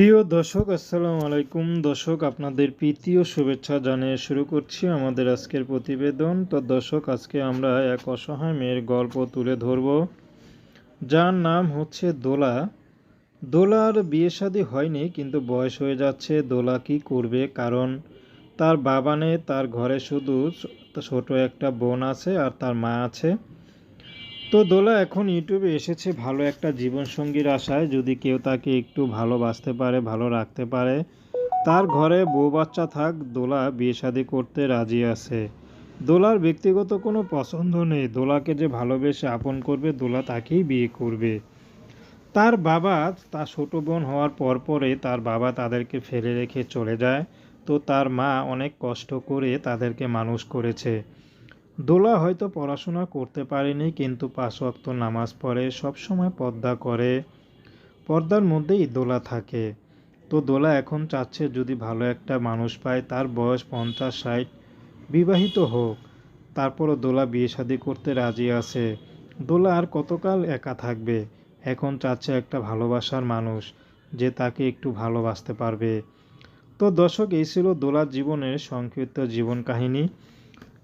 প্রিয় দর্শক, আসসালামু আলাইকুম। দর্শক, আপনাদের প্রীতি ও শুভেচ্ছা জানিয়ে শুরু করছি আমাদের আজকের প্রতিবেদন। তো দর্শক, আজকে আমরা এক অসহায় মেয়ের গল্প তুলে ধরব। যার নাম হচ্ছে দোলা। দোলার বিয়ে শাদী হয়নি, কিন্তু বয়স হয়ে যাচ্ছে। দোলা কি করবে? কারণ তার বাবা নেই, তার ঘরে শুধু ছোট একটা বোন আছে আর তার মা আছে। তো দোলা এখন ইউটিউবে এসেছে ভালো একটা জীবনসঙ্গীর আশায়। যদি কেউ তাকে একটু ভালোবাসতে পারে, ভালো রাখতে পারে, তার ঘরে বউ বাচ্চা থাক, দোলা বিয়ে শাদি করতে রাজি আছে। দোলার ব্যক্তিগত কোনো পছন্দ নেই। দোলাকে যে ভালোবেসে আপন করবে, দোলা তাকেই বিয়ে করবে। তার বাবা, তার ছোট বোন হওয়ার পর পরে তার বাবা তাদেরকে ফেলে রেখে চলে যায়। তো তার মা অনেক কষ্ট করে তাদেরকে মানুষ করেছে। দোলা হয়তো পড়াশোনা করতে পারেনি, কিন্তু পাঁচ নামাজ পড়ে সবসময় পর্দা করে। পর্দার মধ্যেই দোলা থাকে। তো দোলা এখন চাচ্ছে যদি ভালো একটা মানুষ পায়, তার বয়স পঞ্চাশ, ষাট, বিবাহিত হোক, তারপরও দোলা বিয়ে শাদি করতে রাজি আছে। দোলা আর কতকাল একা থাকবে? এখন চাচ্ছে একটা ভালোবাসার মানুষ, যে তাকে একটু ভালোবাসতে পারবে। তো দর্শক, এই ছিল দোলার জীবনের সংক্ষিপ্ত জীবন কাহিনী।